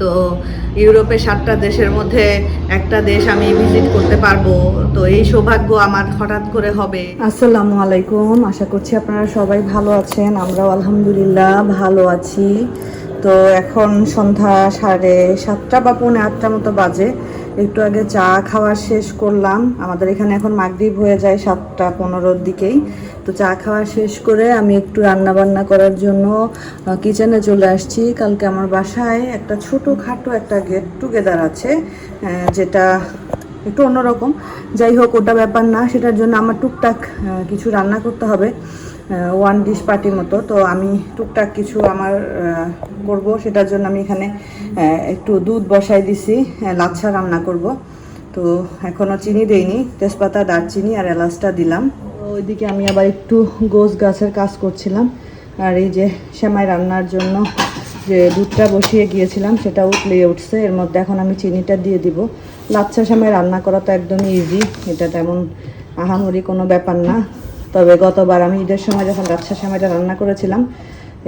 তো ইউরোপে সাতটা দেশের মধ্যে একটা দেশ আমি ভিজিট করতে পারব। তো এই সৌভাগ্য আমার হঠাৎ করে হবে। আসসালামু আলাইকুম। আশা করছি আপনারা সবাই ভালো আছেন, আমরাও আলহামদুলিল্লাহ ভালো আছি। তো এখন সন্ধ্যা সাড়ে সাতটা বা পৌনে আটটা মতো বাজে। একটু আগে চা খাওয়া শেষ করলাম। আমাদের এখানে এখন মাগরিব হয়ে যায় সাতটা পনেরোর দিকেই। তো চা খাওয়া শেষ করে আমি একটু রান্না বান্না করার জন্য কিচেনে চলে আসছি। কালকে আমার বাসায় একটা ছোট খাটো একটা গেট টুগেদার আছে যেটা একটু অন্যরকম। যাই হোক, ওটা ব্যাপার না। সেটার জন্য আমার টুকটাক কিছু রান্না করতে হবে। ওয়ান ডিশ পার্টির মতো। তো আমি টুকটাক কিছু আমার করব। সেটার জন্য আমি এখানে একটু দুধ বসাই দিছি। লাচ্ছা রান্না করব। তো এখনও চিনি দেইনি। তেজপাতা, দারচিনি আর এলাচটা দিলাম। ওইদিকে আমি আবার একটু গোছ গাছের কাজ করছিলাম। আর এই যে সেমাই রান্নার জন্য যে দুধটা বসিয়ে গিয়েছিলাম সেটা উঠলে উঠছে। এর মধ্যে এখন আমি চিনিটা দিয়ে দিব। লাচ্ছা সেমাই রান্না করা তো একদমই ইজি এটা তেমন আহামরি কোনো ব্যাপার না। তবে গতবার আমি ঈদের সময় যখন লাচ্ছা সেমাইটা রান্না করেছিলাম,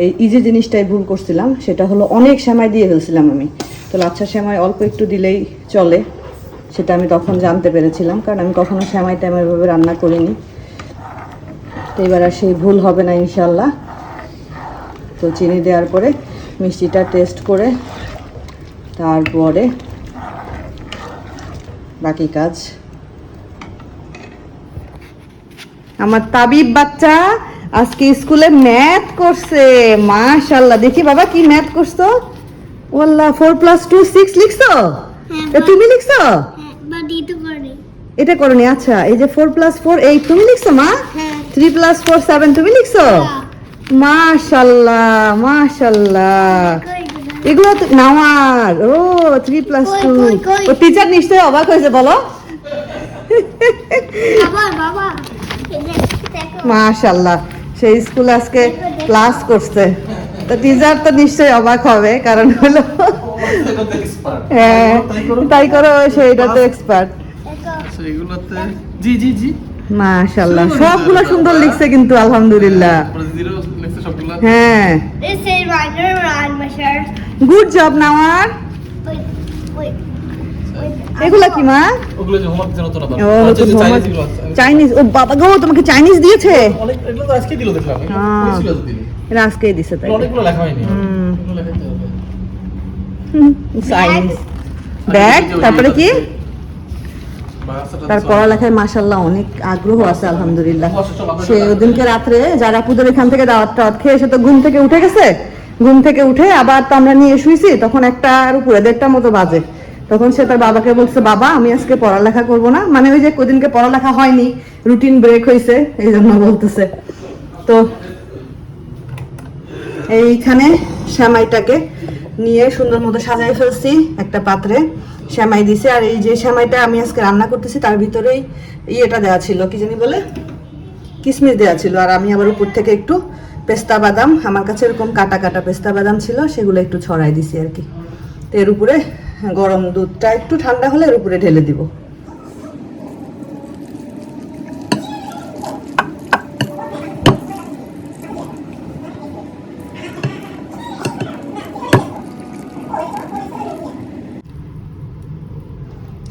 এই ইজি জিনিসটাই ভুল করছিলাম, সেটা হলো অনেক সেমাই দিয়ে ফেলছিলাম আমি। তো লাচ্ছা সেমাই অল্প একটু দিলেই চলে, সেটা আমি তখন জানতে পেরেছিলাম, কারণ আমি কখনো সেমাই ট্যামাইভাবে রান্না করিনি। তো এবার আর সেই ভুল হবে না ইনশাল্লাহ তো চিনি দেওয়ার পরে মিষ্টিটা টেস্ট করে তারপরে বাকি কাজ আমার তাবিব বাচ্চা আজকে স্কুলে ম্যাথ করছে। মাশাল্লাহ দেখি বাবা কি ম্যাথ করছ? ওয়াল্লাহ ফোর প্লাস টু সিক্স লিখছো? এ তুমি লিখছো? বাট এটা করে এটা করনি আচ্ছা এই যে ফোর প্লাস ফোর এই তুমি লিখছো মা? হ্যাঁ। থ্রি প্লাস ফোর সেভেন তুমি লিখছো? মাশাল্লাহ মাশাল্লাহ এগুলো তো নাওয়ার ও থ্রি প্লাস টু? ও টিচার নিশ্চয়ই অবাক হয়েছে বলো। বাবা বাবা। মাশাল্লাহ সেই স্কুল আজকে ক্লাস করছে। তো টিচার তো নিশ্চয়ই অবাক হবে কারণ হলো হ্যাঁ তাই করো সেইটা তো এক্সপার্ট দেখো জি জি জি। মাশাল্লাহ সবগুলো সুন্দর লিখছে কিন্তু আলহামদুলিল্লাহ। তারপরে জিরো লিখছে সবগুলো। হ্যাঁ. Good job Nawar. এগুলা কি মা? ওগুলো যে হোমওয়ার্ক চাইনিজ ও বাবা গো তোমাকে চাইনিজ দিয়েছে? অনেক এগুলো তো আজকে দিল দেখলাম। হ্যাঁ। এটা দিছে তাই অনেকগুলো লেখা হয়নি। চাইনিজ ব্যাগ তারপরে কি? তার পড়ালেখায় মাসাল্লাহ অনেক আগ্রহ আছে আলহামদুলিল্লাহ। সে ওদিনকে রাত্রে যারা পুজোর এখান থেকে দাওয়াত টাওয়াত খেয়ে সে তো ঘুম থেকে উঠে গেছে। ঘুম থেকে উঠে আবার তো আমরা নিয়ে শুয়েছি তখন একটার উপরে দেড়টার মতো বাজে। তখন সে তার বাবাকে বলছে, বাবা, আমি আজকে পড়ালেখা করব না। মানে ওই যে কদিনকে পড়ালেখা হয়নি রুটিন ব্রেক হয়েছে এই জন্য বলতেছে। তো এইখানে শ্যামাইটাকে নিয়ে সুন্দর মতো সাজাই ফেলছি একটা পাত্রে শ্যামাই দিছে। আর এই যে শ্যামাইটা আমি আজকে রান্না করতেছি, তার ভিতরেই ইয়েটা দেওয়া ছিল, কি জানি বলে? কিশমিশ দেওয়া ছিল। আর আমি আবার উপর থেকে একটু পেস্তা বাদাম, আমার কাছে এরকম কাটা কাটা পেস্তা বাদাম ছিল, সেগুলো একটু ছড়াই দিছি আর কি। তো এর উপরে গরম দুধটা একটু ঠান্ডা হলে এর উপরে ঢেলে দিব।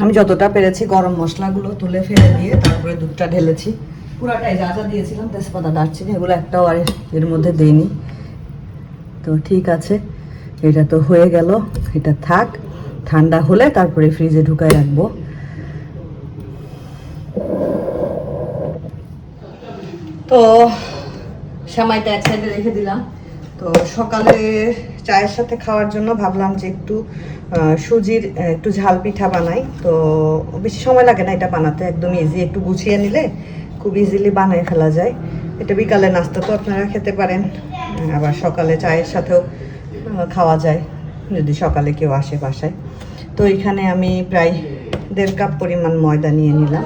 আমি যতটা পেরেছি গরম মশলাগুলো তুলে ফেলে দিয়ে তারপরে দুধটা ঢেলেছি। পুরাটাই যা যা দিয়েছিলাম, তেজপাতা, দারচিনি, এগুলো একটাও আর এর মধ্যে দেইনি। তো ঠিক আছে, এটা তো হয়ে গেল, এটা থাক। ঠান্ডা হলে তারপরে ফ্রিজে ঢুকায় রাখব। তো সামাইটা এক সাইডে রেখে দিলাম। তো সকালে চায়ের সাথে খাওয়ার জন্য ভাবলাম যে একটু সুজির একটু ঝাল পিঠা বানাই। তো বেশি সময় লাগে না এটা বানাতে, একদম ইজি একটু গুছিয়ে নিলে খুব ইজিলি বানিয়ে ফেলা যায়। এটা বিকালে নাস্তা তো আপনারা খেতে পারেন, আবার সকালে চায়ের সাথেও খাওয়া যায়, যদি সকালে কেউ আসে বাসায়। তো এখানে আমি প্রায় দেড় কাপ পরিমাণ ময়দা নিয়ে নিলাম।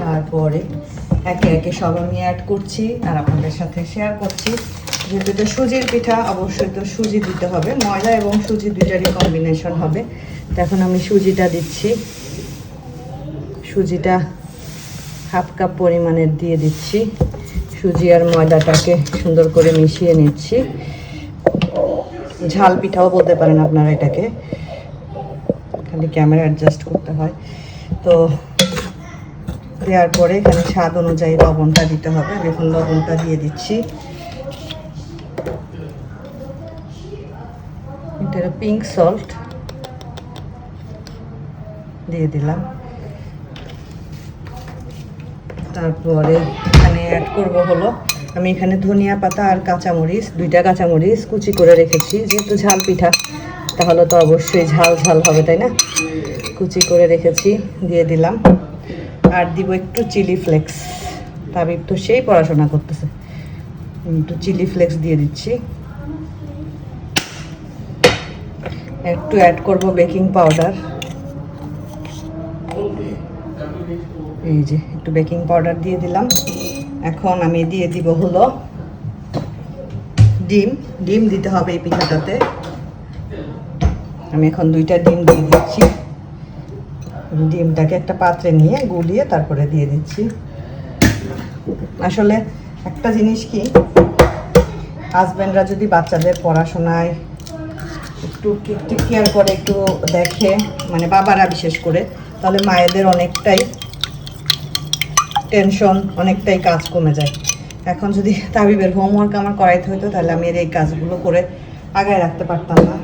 তারপরে একে একে সব আমি অ্যাড করছি আর আপনাদের সাথে শেয়ার করছি। যেহেতু এটা সুজির পিঠা, অবশ্যই তো সুজি দিতে হবে। ময়দা এবং সুজি দুইটারই কম্বিনেশন হবে। তো এখন আমি সুজিটা দিচ্ছি। সুজিটা হাফ কাপ পরিমাণের দিয়ে দিচ্ছি। সুজি আর ময়দাটাকে সুন্দর করে মিশিয়ে নিচ্ছি। ঝাল পিঠাও বলতে পারেন আপনারা এটাকে। খালি ক্যামেরা অ্যাডজাস্ট করতে হয়। তো দেওয়ার পরে এখানে স্বাদ অনুযায়ী লবণটা দিতে হবে। দেখুন লবণটা দিয়ে দিচ্ছি। এটা পিঙ্ক সল্ট দিয়ে দিলাম। তারপরে এখানে অ্যাড করব হলো আমি এখানে ধনিয়া পাতা আর কাঁচামরিচ, দুইটা কাঁচামরিচ কুচি করে রেখেছি, যেহেতু ঝাল পিঠা, তাহলে তো অবশ্যই ঝাল ঝাল হবে, তাই না? কুচি করে রেখেছি, দিয়ে দিলাম। আর দিব একটু চিলি ফ্লেক্স। তাবিব তো সেই পড়াশোনা করতেছে। একটু চিলি ফ্লেক্স দিয়ে দিচ্ছি। একটু অ্যাড করব বেকিং পাউডার এই যে, একটু বেকিং পাউডার দিয়ে দিলাম। এখন আমি দিয়ে দিব হলো ডিম। ডিম দিতে হবে এই পিঠাটাতে। আমি এখন দুইটা ডিম দিয়ে দিচ্ছি। ডিমটাকে একটা পাত্রে নিয়ে গুলিয়ে তারপরে দিয়ে দিচ্ছি। আসলে একটা জিনিস কি হাজব্যান্ডরা যদি বাচ্চাদের পড়াশোনায় একটু কেয়ার করে, একটু দেখে মানে বাবারা বিশেষ করে, তাহলে মায়েদের অনেকটাই টেনশন অনেকটাই কাজ কমে যায়। এখন যদি তাবিবের হোমওয়ার্ক আমার করাইতে হতো তাহলে আমি এর এই কাজগুলো করে আগায় রাখতে পারতাম না।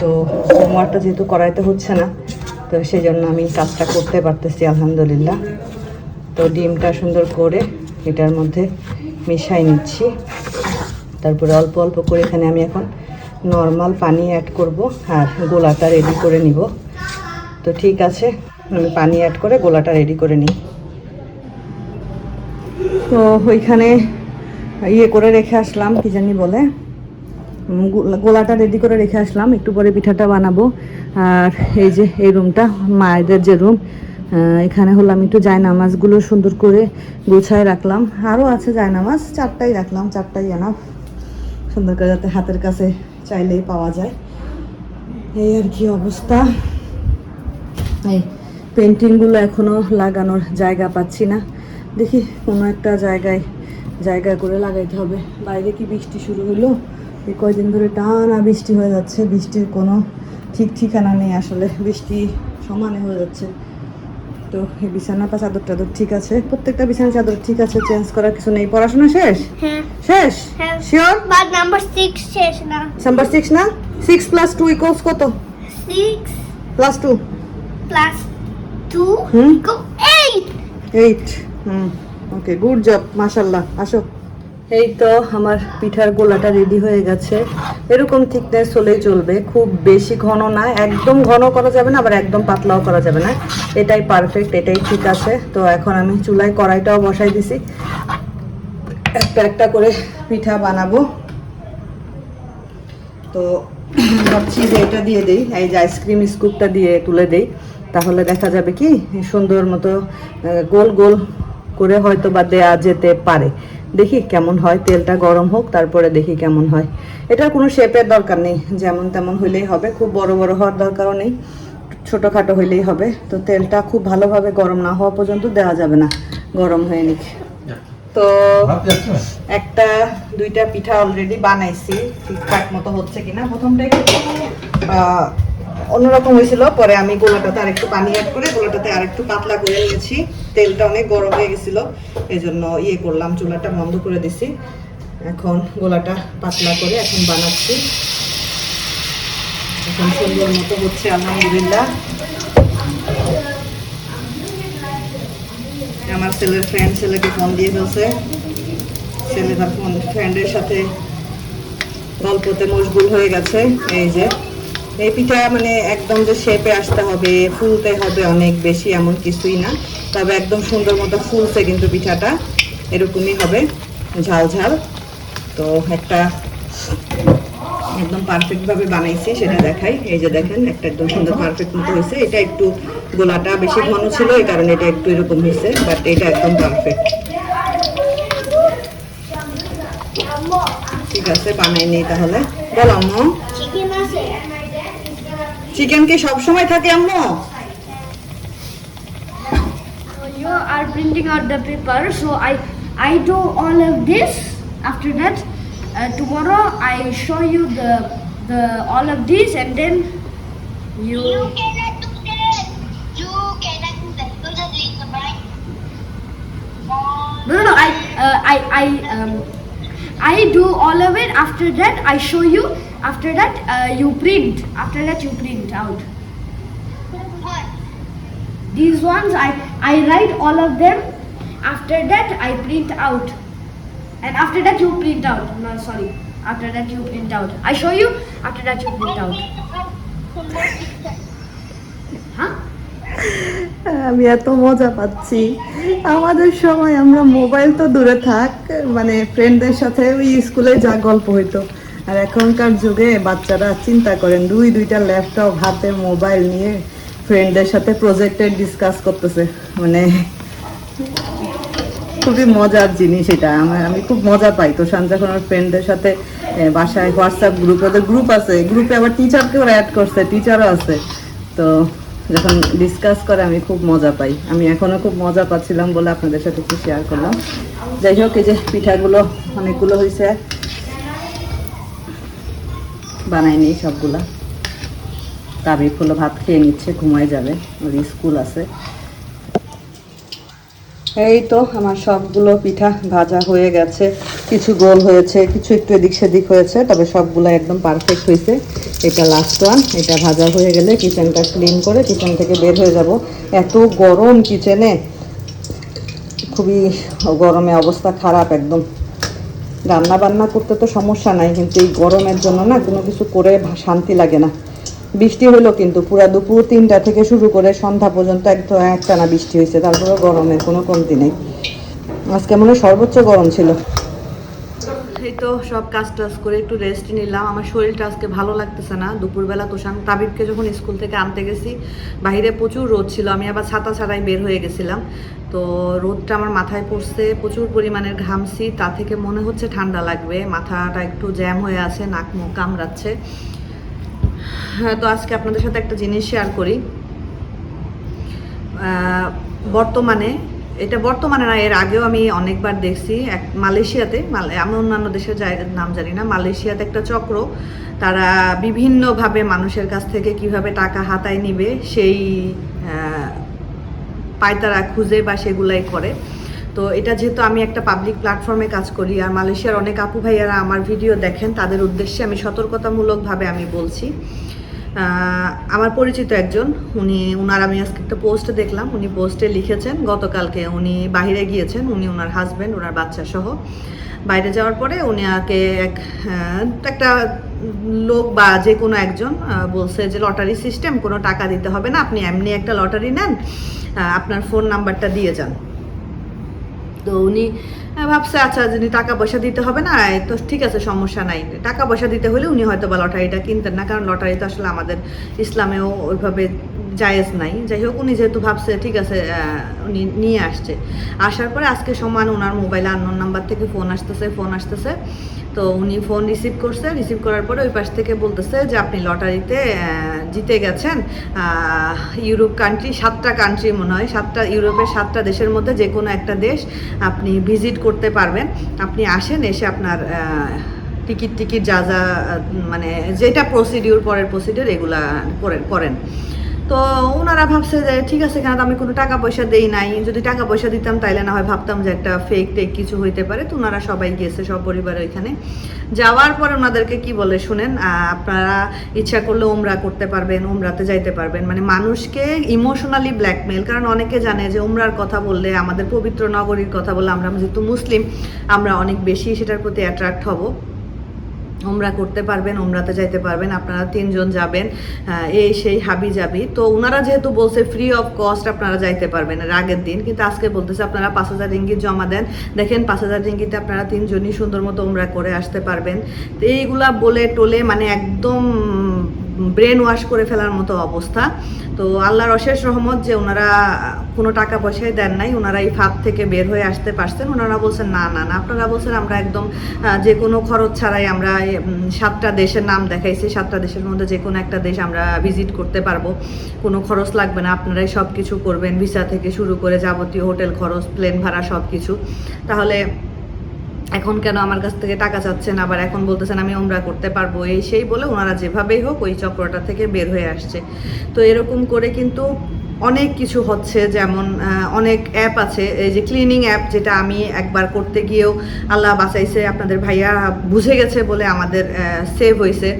তো হোমওয়ার্কটা যেহেতু করাইতে হচ্ছে না, তো সেই জন্য আমি কাজটা করতে পারতেছি, আলহামদুলিল্লাহ। তো ডিমটা সুন্দর করে এটার মধ্যে মিশাই নিচ্ছি। তারপরে অল্প অল্প করে এখানে আমি এখন নর্মাল পানি অ্যাড করব আর গোলাটা রেডি করে নিব। তো ঠিক আছে, আমি পানি অ্যাড করে গোলাটা রেডি করে নিই। তো ওইখানে ইয়ে করে রেখে আসলাম, কি জানি বলে গোলাটা রেডি করে রেখে আসলাম, একটু পরে পিঠাটা বানাবো। আর এই যে, এই রুমটা মায়েদের যে রুম এখানে হলো আমি একটু জায়নামাজগুলো সুন্দর করে গোছায় রাখলাম। আরও আছে জায়নামাজ, চারটাই রাখলাম, চারটাই এনাফ সুন্দর করে যাতে হাতের কাছে চাইলেই পাওয়া যায়। এই আর কি অবস্থা। এই পেন্টিংগুলো এখনও লাগানোর জায়গা পাচ্ছি না। দেখি কোনো একটা জায়গায় জায়গা করে লাগাইতে হবে। বাইরে কি বৃষ্টি শুরু হলো এই কয়দিন ধরে টানা বৃষ্টি হয়ে যাচ্ছে। বৃষ্টির কোনো ঠিক ঠিকানা নেই আসলে। বৃষ্টি সমানে হয়ে যাচ্ছে। তো এই বিছানাটা চাদর টাদর ঠিক আছে? প্রত্যেকটা বিছানা চাদর ঠিক আছে? চেঞ্জ করার কিছু নেই? পড়াশোনা শেষ? হ্যাঁ। শেষ? শিওর বাট নাম্বার সিক্স শেষ না। নাম্বার সিক্স না? সিক্স প্লাস টু ইকোয়ালস কত? Six plus two plus two hmm? Equal eight eight hmm okay good job মাশাল্লাহ আসো। এই তো আমার পিঠার গোলাটা রেডি হয়ে গেছে। এরকম থিকনেস হলেই চলবে, খুব বেশি ঘন না, একদম ঘন করা যাবে না, আবার একদম পাতলাও করা যাবে না। এটাই পারফেক্ট এটাই ঠিক আছে। তো এখন আমি চুলায় কড়াইটাও বসাই দিছি। একটা একটা করে পিঠা বানাবো। তো ভাবছি যে এটা দিয়ে দিই, এই যে আইসক্রিম স্কুপটা দিয়ে তুলে দেই। তাহলে দেখা যাবে কি, সুন্দর মতো গোল গোল করে হয়তো বা দেয়া যেতে পারে। দেখি কেমন হয়, তেলটা গরম হোক, তারপরে দেখি কেমন হয়। এটার কোনো শেপের দরকার নেই, যেমন তেমন হইলেই হবে, খুব বড় বড় হওয়ার দরকারও নেই, ছোটোখাটো হইলেই হবে। তো তেলটা খুব ভালোভাবে গরম না হওয়া পর্যন্ত দেওয়া যাবে না, গরম হয়ে নিক। তো একটা, দুইটা পিঠা অলরেডি বানাইছি, ঠিকঠাক মতো হচ্ছে কিনা। প্রথমটা অন্যরকম হয়েছিল, পরে আমি গোলাটাতে আরেকটু পানি অ্যাড করে গোলাটাতে আরেকটু পাতলা করে নিয়েছি। তেলটা অনেক গরম হয়ে গেছিল এই জন্য ইয়ে করলাম, চুলাটা বন্ধ করে দিছি। এখন গোলাটা পাতলা করে এখন বানাচ্ছি। এখন সুন্দর মতো হচ্ছে, আলহামদুলিল্লাহ। আমার ছেলের ফ্রেন্ড ছেলেকে ফোন দিয়ে ফেলছে। ছেলে তার ফোন ফ্রেন্ডের সাথে গল্পতে মশগুল হয়ে গেছে, এই যে। এই পিঠা মানে একদম যে শেপে আসতে হবে, ফুলতে হবে অনেক বেশি এমন কিছুই না। তবে একদম সুন্দর মতো ফুলছে কিন্তু পিঠাটা। এরকমই হবে, ঝাল ঝাল। তো একটা একদম পারফেক্ট ভাবে বানাইছি, সেটা দেখাই। এই যে দেখেন, একটা একদম সুন্দর পারফেক্ট মতো হয়েছে। এটা একটু গোলাটা বেশি ঘন ছিল, এই কারণে এটা একটু এরকম হয়েছে বাট এটা একদম পারফেক্ট ঠিক আছে, বানাই নেই তাহলে। বল, আম্মু। চিকেন আছে চিকেন কি সবসময় থাকে আম্মু you are printing out the paper so i i do all of this after that uh, tomorrow I show you the the all of these and then you. You cannot do that. You cannot do that. You just read the mind. No, no, no. I, uh, I, I, um, I do all of it. After that, I show you. After that, uh, you print. After that, you print out. These ones, I, I write all of them. After that, I print out. And after that, you print out. No, sorry. After that, you print out. I show you. After that, you print out. আমি এত মজা পাচ্ছি আমাদের সময় আমরা mobile তো দূরে থাক মানে ফ্রেন্ডদের সাথে ওই স্কুলে যা গল্প হইতো আর এখনকার যুগে বাচ্চারা চিন্তা করেন, দুই দুইটা ল্যাপটপ, হাতে মোবাইল নিয়ে ফ্রেন্ডদের সাথে প্রজেক্টে ডিসকাস করতেছে। মানে খুবই মজার জিনিস এটা। আমার আমি খুব মজা পাই। তো যখন আমার ফ্রেন্ডদের সাথে বাসায় হোয়াটসঅ্যাপ গ্রুপ ওদের গ্রুপ আছে। গ্রুপে আবার টিচারকেও অ্যাড করছে টিচারও আছে। তো যখন ডিসকাস করে আমি খুব মজা পাই। আমি এখনও খুব মজা পাচ্ছিলাম বলে আপনাদের সাথে একটু শেয়ার করলাম। যাই হোক, এই যে পিঠাগুলো অনেকগুলো হয়েছে। বানাইনি সবগুলা। তাবি ফুলো ভাত খেয়ে নিচ্ছে, ঘুমায় যাবে। ওর স্কুল আছে। এই তো আমার সবগুলো পিঠা ভাজা হয়ে গেছে। কিছু গোল হয়েছে, কিছু একটু এদিক সেদিক হয়েছে, তবে সবগুলো একদম পারফেক্ট হয়েছে। এটা লাস্ট ওয়ান এটা ভাজা হয়ে গেলে কিচেনটা ক্লিন করে কিচেন থেকে বের হয়ে যাব। এত গরম কিচেনে। খুবই গরমে অবস্থা খারাপ একদম। রান্না বান্না করতে তো সমস্যা নাই, কিন্তু এই গরমের জন্য না কোনো কিছু করে শান্তি লাগে না। বৃষ্টি হলো কিন্তু পুরো দুপুর তিনটা থেকে শুরু করে সন্ধ্যা পর্যন্ত একদম একটানা বৃষ্টি হয়েছে তারপরে গরমের কোনো কমতি নেই। আজকে মনে সর্বোচ্চ গরম ছিল। এই তো সব কাজ টাজ করে একটু রেস্ট নিলাম। আমার শরীরটা আজকে ভালো লাগতেছে না। দুপুরবেলা তোষান তাবিবকে যখন স্কুল থেকে আনতে গেছি, বাইরে প্রচুর রোদ ছিল। আমি আবার ছাতা ছাড়াই বের হয়ে গেছিলাম। তো রোদটা আমার মাথায় পড়ছে, প্রচুর পরিমাণের ঘামছি। তা থেকে মনে হচ্ছে ঠান্ডা লাগবে। মাথাটা একটু জ্যাম হয়ে আছে, নাক মুখ কামড়াচ্ছে। হ্যাঁ তো আজকে আপনাদের সাথে একটা জিনিস শেয়ার করি। বর্তমানে এটা বর্তমানে না, এর আগেও আমি অনেকবার দেখছি, এক মালয়েশিয়াতে আমি অন্যান্য দেশের নাম জানি না, মালয়েশিয়াতে একটা চক্র, তারা বিভিন্নভাবে মানুষের কাছ থেকে কীভাবে টাকা হাতায় নিবে, সেই পায়তারা খুঁজে বা সেগুলাই করে। তো এটা যেহেতু আমি একটা পাবলিক প্ল্যাটফর্মে কাজ করি, আর মালয়েশিয়ার অনেক আপু ভাইয়ারা আমার ভিডিও দেখেন, তাদের উদ্দেশ্যে আমি সতর্কতামূলকভাবে আমি বলছি। আমার পরিচিত একজন, উনি, উনার আমি আজকে একটা পোস্ট দেখলাম, উনি পোস্টে লিখেছেন, গতকালকে উনি বাইরে গিয়েছেন, উনি ওনার হাজব্যান্ড ওনার বাচ্চা সহ। বাইরে যাওয়ার পরে উনি আগে এক একটা লোক বা যে কোনো একজন বলছে যে লটারি সিস্টেম কোনো টাকা দিতে হবে না, আপনি এমনি একটা লটারি নেন আপনার ফোন নাম্বারটা দিয়ে যান। তো উনি ভাবছে আচ্ছা যিনি টাকা পয়সা দিতে হবে না তো ঠিক আছে, সমস্যা নাই। টাকা পয়সা দিতে হলে উনি হয়তো বা লটারিটা কিনতেন না, কারণ লটারি তো আসলে আমাদের ইসলামেও ওইভাবে জায়েজ নাই। যাই হোক উনি যেহেতু ভাবছে, ঠিক আছে উনি নিয়ে আসছে। আসার পরে আজকে সমান ওনার মোবাইলে আননোন নাম্বার থেকে ফোন আসতেছে ফোন আসতেছে। তো উনি ফোন রিসিভ করছে। রিসিভ করার পরে ওই পাশ থেকে বলতেছে যে, আপনি লটারিতে জিতে গেছেন। ইউরোপ কান্ট্রি সাতটা কান্ট্রি মনে হয়, সাতটা, ইউরোপের সাতটা দেশের মধ্যে যে কোনো একটা দেশ আপনি ভিজিট করতে পারবেন। আপনি আসেন, এসে আপনার টিকিট টিকিট যা যা মানে যেটা প্রসিডিউর পরের প্রসিডিউর এগুলা করেন করেন। তো ওনারা ভাবছে যে, ঠিক আছে কেন আমি কোনো টাকা পয়সা দেই নাই। যদি টাকা পয়সা দিতাম, তাইলে না হয় ভাবতাম যে একটা ফেক টেক কিছু হইতে পারে। তো ওনারা সবাই গিয়েছে সব পরিবার ওইখানে। যাওয়ার পরে ওনাদেরকে কি বলে শুনেন? আপনারা ইচ্ছা করলে ওমরা করতে পারবেন ওমরাতে যাইতে পারবেন। মানে মানুষকে ইমোশনালি ব্ল্যাকমেল কারণ অনেকে জানে যে ওমরার কথা বললে, আমাদের পবিত্র নগরীর কথা বললে আমরা যেহেতু মুসলিম, আমরা অনেক বেশি সেটার প্রতি অ্যাট্রাক্ট হব। ওমরা করতে পারবেন ওমরাতে যাইতে পারবেন, আপনারা তিনজন যাবেন এই সেই হাবি যাবি তো ওনারা যেহেতু বলছে ফ্রি অফ কস্ট আপনারা যাইতে পারবেন এর আগের দিন, কিন্তু আজকে বলতেছে আপনারা পাঁচ হাজার রিঙ্গিত জমা দেন। দেখেন পাঁচ হাজার রিঙ্গিতে আপনারা তিনজনই সুন্দর মতো ওমরা করে আসতে পারবেন। তো এইগুলা বলে টোলে মানে একদম ব্রেন ওয়াশ করে ফেলার মতো অবস্থা। তো আল্লাহর অশেষ রহমত যে ওনারা কোনো টাকা পয়সাই দেন নাই ওনারা এই ফাঁদ থেকে বের হয়ে আসতে পারছেন। ওনারা বলছেন, না না না। আপনারা বলছেন, আমরা একদম যে কোনো খরচ ছাড়াই আমরা সাতটা দেশের নাম দেখাইছি। সাতটা দেশের মধ্যে যে কোনো একটা দেশ আমরা ভিজিট করতে পারব। কোনো খরচ লাগবে না, আপনারাই সব কিছু করবেন। ভিসা থেকে শুরু করে যাবতীয় হোটেল খরচ প্লেন ভাড়া সব কিছু তাহলে এখন কেন আমার কাছ থেকে টাকা চাচ্ছেন? আবার এখন বলতেছেন আমি ওমরা করতে পারব। এই সেই বলে ওনারা যেভাবেই হোক ওই চক্রটা থেকে বের হয়ে আসছে। তো এরকম করে কিন্তু অনেক কিছু হচ্ছে, যেমন অনেক অ্যাপ আছে। এই যে ক্লিনিং অ্যাপ যেটা আমি একবার করতে গিয়েও আল্লাহ বাঁচাইছে, আপনাদের ভাইয়া বুঝে গেছে বলে আমাদের সেভ হয়েছে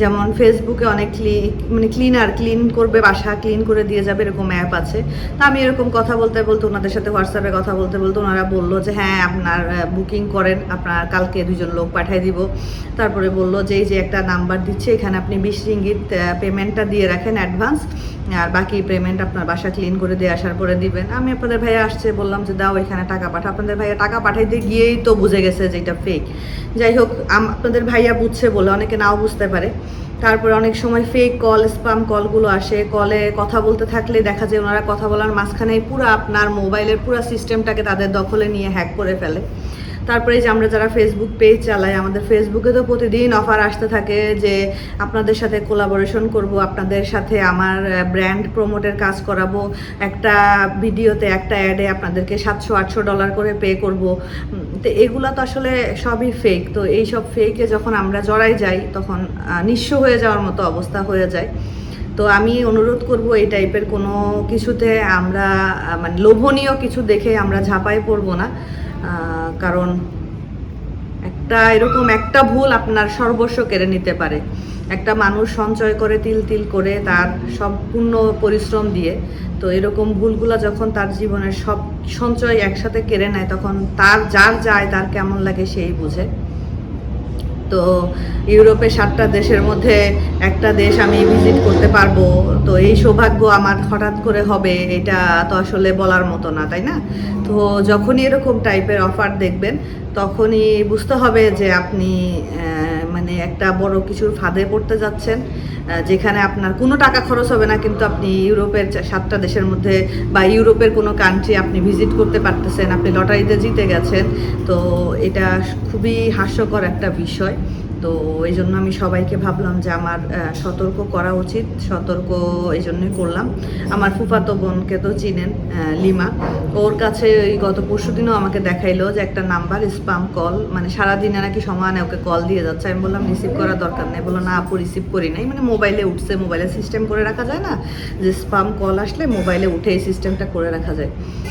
যেমন ফেসবুকে অনেক ক্লি মানে ক্লিনার ক্লিন করবে, বাসা ক্লিন করে দিয়ে যাবে, এরকম অ্যাপ আছে। তা আমি এরকম কথা বলতে বলতে ওনাদের সাথে হোয়াটসঅ্যাপে কথা বলতে বলতে ওনারা বলল যে হ্যাঁ আপনার বুকিং করেন, আপনার কালকে দুজন লোক পাঠিয়ে দিব। তারপরে বলল যে, এই যে একটা নাম্বার দিচ্ছে, এখানে আপনি বিশ রিঙ্গিত পেমেন্টটা দিয়ে রাখেন অ্যাডভান্স আর বাকি পেমেন্ট আপনার বাসা ক্লিন করে দিয়ে আসার পরে দিবেন। আমি আপনাদের ভাইয়া আসছে, বললাম যে দাও এখানে টাকা পাঠা আপনাদের ভাইয়া টাকা পাঠাইতে গিয়েই তো বুঝে গেছে যে এটা ফেক যাই হোক আপনাদের ভাইয়া বুঝছে বলে অনেকে নাও বুঝতে পারে। তারপরে অনেক সময় ফেক কল স্পাম কলগুলো আসে। কলে কথা বলতে থাকলে দেখা যায় ওনারা কথা বলার মাঝখানে পুরো আপনার মোবাইলের পুরো সিস্টেমটাকে তাদের দখলে নিয়ে হ্যাক করে ফেলে। তারপরে যে আমরা যারা ফেসবুক পেজ চালাই, আমাদের ফেসবুকে তো প্রতিদিন অফার আসতে থাকে যে আপনাদের সাথে কোলাবোরেশন করব, আপনাদের সাথে আমার ব্র্যান্ড প্রমোটের কাজ করাবো, একটা ভিডিওতে একটা অ্যাডে আপনাদেরকে সাতশো, আটশো ডলার করে পে করব। তো এগুলো তো আসলে সবই ফেক তো এই সব ফেকে যখন আমরা জড়াই যাই, তখন নিঃস্ব হয়ে যাওয়ার মতো অবস্থা হয়ে যায়। তো আমি অনুরোধ করব এই টাইপের কোনো কিছুতে আমরা মানে লোভনীয় কিছু দেখে আমরা ঝাঁপাই পড়ব না। কারণ একটা এরকম একটা ভুল আপনার সর্বস্ব কেড়ে নিতে পারে। একটা মানুষ সঞ্চয় করে, তিল তিল করে তার সম্পূর্ণ পরিশ্রম দিয়ে, তো এরকম ভুলগুলো যখন তার জীবনের সব সঞ্চয় একসাথে কেড়ে নেয়, তখন তার যার যায়, তার কেমন লাগে সেই বুঝে। তো ইউরোপে সাতটা দেশের মধ্যে একটা দেশ আমি ভিজিট করতে পারব। তো এই সৌভাগ্য আমার হঠাৎ করে হবে, এটা তো আসলে বলার মতো না, তাই না? তো যখনই এরকম টাইপের অফার দেখবেন, তখনই বুঝতে হবে যে আপনি মানে একটা বড় কিছুর ফাঁদে পড়তে যাচ্ছেন যেখানে আপনার কোনো টাকা খরচ হবে না, কিন্তু আপনি ইউরোপের সাতটা দেশের মধ্যে বা ইউরোপের কোনো কান্ট্রি আপনি ভিজিট করতে পারতেছেন, আপনি লটারিতে জিতে গেছেন, তো এটা খুবই হাস্যকর একটা বিষয়। তো এই জন্য আমি সবাইকে ভাবলাম যে আমার সতর্ক করা উচিত। সতর্ক এই জন্যই করলাম। আমার ফুফাতো বোনকে তো চিনেন লিমা। ওর কাছে ওই গত পরশু দিনও আমাকে দেখাইলো যে একটা নাম্বার, স্পাম কল মানে সারাদিনে নাকি সমানে ওকে কল দিয়ে যাচ্ছে। আমি বললাম, রিসিভ করার দরকার নেই। বলল, না আপু, রিসিভ করি নাই। মানে মোবাইলে উঠছে, মোবাইলে সিস্টেম করে রাখা যায় না? যে স্পাম কল আসলে মোবাইলে উঠে এই সিস্টেমটা করে রাখা যায়।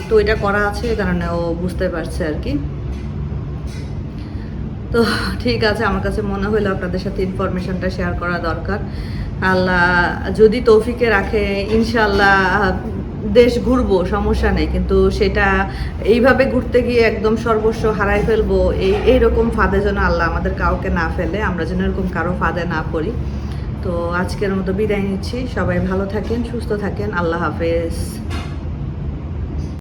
তো এটা করা আছে কারণে ও বুঝতে পারছে আর কি। তো ঠিক আছে, আমার কাছে মনে হলো আপনাদের সাথে ইনফরমেশনটা শেয়ার করা দরকার। আল্লাহ যদি তৌফিকে রাখে ইনশাল্লাহ দেশ ঘুরবো, সমস্যা নেই। কিন্তু সেটা এইভাবে ঘুরতে গিয়ে একদম সর্বস্ব হারাই ফেলব, এই, এইরকম ফাঁদে যেন আল্লাহ আমাদের কাউকে না ফেলে, আমরা যেন এরকম কারও ফাঁদে না পড়ি। তো আজকের মতো বিদায় নিচ্ছি। সবাই ভালো থাকেন, সুস্থ থাকেন। আল্লাহ হাফেজ।